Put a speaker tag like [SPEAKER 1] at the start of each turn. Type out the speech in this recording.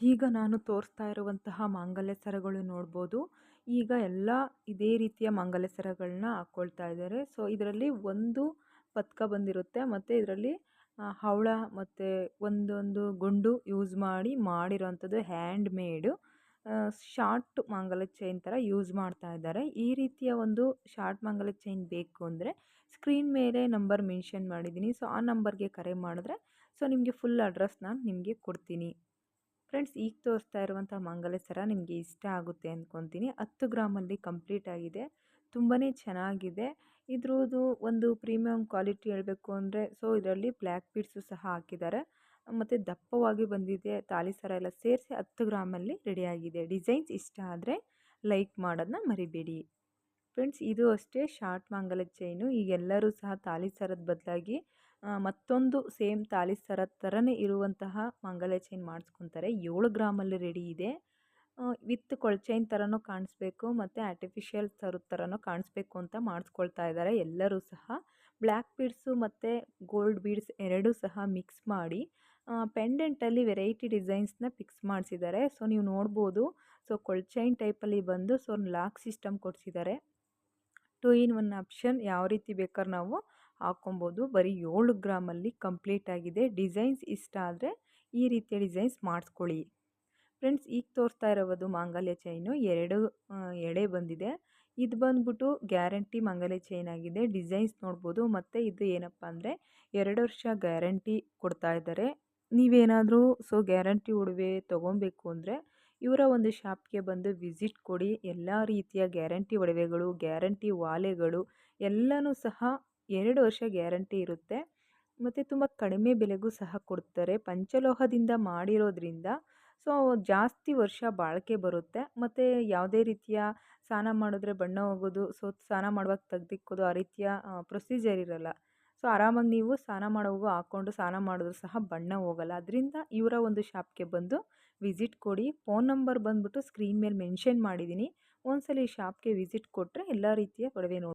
[SPEAKER 1] ಈಗ ನಾನು ತೋರಿಸ್ತಾ ಇರುವಂತಹ ಮಾಂಗಲ್ಯ ಸರಗಳು ನೋಡ್ಬೋದು. ಈಗ ಎಲ್ಲ ಇದೇ ರೀತಿಯ ಮಾಂಗಲ್ಯ ಸರಗಳನ್ನ ಹಾಕ್ಕೊಳ್ತಾ ಇದ್ದಾರೆ. ಸೊ ಇದರಲ್ಲಿ ಒಂದು ಪತ್ಕ ಬಂದಿರುತ್ತೆ. ಮತ್ತು ಇದರಲ್ಲಿ ಹವಳ ಮತ್ತು ಒಂದೊಂದು ಗುಂಡು ಯೂಸ್ ಮಾಡಿ ಮಾಡಿರೋವಂಥದ್ದು ಹ್ಯಾಂಡ್ ಮೇಡು ಶಾರ್ಟ್ ಮಾಂಗಲ್ಯ ಚೈನ್ ಥರ ಯೂಸ್ ಮಾಡ್ತಾ ಇದ್ದಾರೆ. ಈ ರೀತಿಯ ಒಂದು ಶಾರ್ಟ್ ಮಾಂಗಲ್ಯ ಚೈನ್ ಬೇಕು ಅಂದರೆ ಸ್ಕ್ರೀನ್ ಮೇಲೆ ನಂಬರ್ ಮೆನ್ಷನ್ ಮಾಡಿದ್ದೀನಿ. ಸೊ ಆ ನಂಬರ್ಗೆ ಕರೆ ಮಾಡಿದ್ರೆ ಸೊ ನಿಮಗೆ ಫುಲ್ ಅಡ್ರೆಸ್ ನಾನು ನಿಮಗೆ ಕೊಡ್ತೀನಿ. ಫ್ರೆಂಡ್ಸ್, ಈಗ ತೋರಿಸ್ತಾ ಇರುವಂಥ ಮಂಗಲ ಸರ ನಿಮಗೆ ಇಷ್ಟ ಆಗುತ್ತೆ ಅಂದ್ಕೊತೀನಿ ಹತ್ತು ಗ್ರಾಮಲ್ಲಿ ಕಂಪ್ಲೀಟ್ ಆಗಿದೆ. ತುಂಬಾ ಚೆನ್ನಾಗಿದೆ. ಇದ್ರದ್ದು ಒಂದು ಪ್ರೀಮಿಯಂ ಕ್ವಾಲಿಟಿ ಹೇಳಬೇಕು ಅಂದರೆ, ಸೊ ಇದರಲ್ಲಿ ಬ್ಲ್ಯಾಕ್ ಬೀಡ್ಸು ಸಹ ಹಾಕಿದ್ದಾರೆ. ಮತ್ತು ದಪ್ಪವಾಗಿ ಬಂದಿದೆ ತಾಲಿ ಸರ ಎಲ್ಲ ಸೇರಿಸಿ ಹತ್ತು ಗ್ರಾಮಲ್ಲಿ ರೆಡಿಯಾಗಿದೆ ಡಿಸೈನ್ಸ್ ಇಷ್ಟ ಆದರೆ ಲೈಕ್ ಮಾಡೋದನ್ನ ಮರಿಬೇಡಿ. ಫ್ರೆಂಡ್ಸ್, ಇದು ಅಷ್ಟೇ ಶಾರ್ಟ್ ಮಾಂಗಲ್ಯ ಚೈನು. ಈಗೆಲ್ಲರೂ ಸಹ ತಾಲಿ ಸರದ ಬದಲಾಗಿ ಮತ್ತೊಂದು ಸೇಮ್ ತಾಲಿ ಸರ ಥರನೇ ಇರುವಂತಹ ಮಾಂಗಲ್ಯ ಚೈನ್ ಮಾಡಿಸ್ಕೊತಾರೆ. ಏಳು ಗ್ರಾಮಲ್ಲಿ ರೆಡಿ ಇದೆ. ವಿತ್ ಕೊಳ್ಚೈನ್ ಥರನೂ ಕಾಣಿಸ್ಬೇಕು ಮತ್ತು ಆರ್ಟಿಫಿಷಿಯಲ್ ಸರದ ಥರನೂ ಕಾಣಿಸ್ಬೇಕು ಅಂತ ಮಾಡಿಸ್ಕೊಳ್ತಾ ಇದ್ದಾರೆ ಎಲ್ಲರೂ ಸಹ ಬ್ಲ್ಯಾಕ್ ಬೀಡ್ಸು ಮತ್ತು ಗೋಲ್ಡ್ ಬೀಡ್ಸ್ ಎರಡೂ ಸಹ ಮಿಕ್ಸ್ ಮಾಡಿ ಪೆಂಡೆಂಟಲ್ಲಿ ವೆರೈಟಿ ಡಿಸೈನ್ಸ್ನ ಫಿಕ್ಸ್ ಮಾಡಿಸಿದ್ದಾರೆ. ಸೊ ನೀವು ನೋಡ್ಬೋದು. ಸೊ ಕೊಳ್ಚೈನ್ ಟೈಪಲ್ಲಿ ಬಂದು ಸೊ ಲಾಕ್ ಸಿಸ್ಟಮ್ ಕೊಡಿಸಿದ್ದಾರೆ. ಟು ಇನ್ ಒನ್ ಆಪ್ಷನ್ ಯಾವ ರೀತಿ ಬೇಕಾದ್ರೆ ನಾವು ಹಾಕ್ಕೊಬೋದು. ಬರೀ ಏಳು ಗ್ರಾಮಲ್ಲಿ ಕಂಪ್ಲೀಟ್ ಆಗಿದೆ. ಡಿಸೈನ್ಸ್ ಇಷ್ಟ ಆದರೆ ಈ ರೀತಿಯ ಡಿಸೈನ್ಸ್ ಮಾಡಿಸ್ಕೊಳ್ಳಿ. ಫ್ರೆಂಡ್ಸ್, ಈಗ ತೋರಿಸ್ತಾ ಇರೋದು ಮಾಂಗಲ್ಯ ಚೈನು. ಎರಡು ಎಳೆ ಬಂದಿದೆ. ಇದು ಬಂದ್ಬಿಟ್ಟು ಗ್ಯಾರಂಟಿ ಮಾಂಗಲ್ಯ ಚೈನ್ ಆಗಿದೆ. ಡಿಸೈನ್ಸ್ ನೋಡ್ಬೋದು. ಮತ್ತು ಇದು ಏನಪ್ಪ ಅಂದರೆ ಎರಡು ವರ್ಷ ಗ್ಯಾರಂಟಿ ಕೊಡ್ತಾ ಇದ್ದಾರೆ. ನೀವೇನಾದರೂ, ಸೊ ಗ್ಯಾರಂಟಿ ಒಡವೆ ತೊಗೊಬೇಕು ಅಂದರೆ ಇವರ ಒಂದು ಶಾಪ್ಗೆ ಬಂದು ವಿಸಿಟ್ ಕೊಡಿ. ಎಲ್ಲ ರೀತಿಯ ಗ್ಯಾರಂಟಿ ಒಡವೆಗಳು ಗ್ಯಾರಂಟಿ ವಾಲೆಗಳು ಎಲ್ಲನೂ ಸಹ ಎರಡು ವರ್ಷ ಗ್ಯಾರಂಟಿ ಇರುತ್ತೆ. ಮತ್ತು ತುಂಬ ಕಡಿಮೆ ಬೆಲೆಗೂ ಸಹ ಕೊಡ್ತಾರೆ. ಪಂಚಲೋಹದಿಂದ ಮಾಡಿರೋದ್ರಿಂದ ಸೊ, ಜಾಸ್ತಿ ವರ್ಷ ಬಾಳಿಕೆ ಬರುತ್ತೆ. ಮತ್ತು ಯಾವುದೇ ರೀತಿಯ ಸ್ನಾನ ಮಾಡಿದ್ರೆ ಬಣ್ಣ ಹೋಗೋದು, ಸೊ, ಸ್ನಾನ ಮಾಡುವಾಗ ತೆಗ್ದಿಕ್ಕೋದು ಆ ರೀತಿಯ ಪ್ರೊಸೀಜರ್ ಇರಲ್ಲ. ಸೊ, ಆರಾಮಾಗಿ ನೀವು ಸ್ನಾನ ಮಾಡೋವಾಗೂ ಹಾಕ್ಕೊಂಡು ಸ್ನಾನ ಮಾಡಿದ್ರು ಸಹ ಬಣ್ಣ ಹೋಗಲ್ಲ. ಅದರಿಂದ ಇವರ ಒಂದು ಶಾಪ್ಗೆ ಬಂದು ವಿಸಿಟ್ ಕೊಡಿ. ಫೋನ್ ನಂಬರ್ ಬಂದುಬಿಟ್ಟು ಸ್ಕ್ರೀನ್ ಮೇಲೆ ಮೆನ್ಷನ್ ಮಾಡಿದ್ದೀನಿ. ಒಂದ್ಸಲ ಈ ಶಾಪ್ಗೆ ವಿಸಿಟ್ ಕೊಟ್ಟರೆ ಎಲ್ಲ ರೀತಿಯ ಒಡವೆ ನೋಡಿ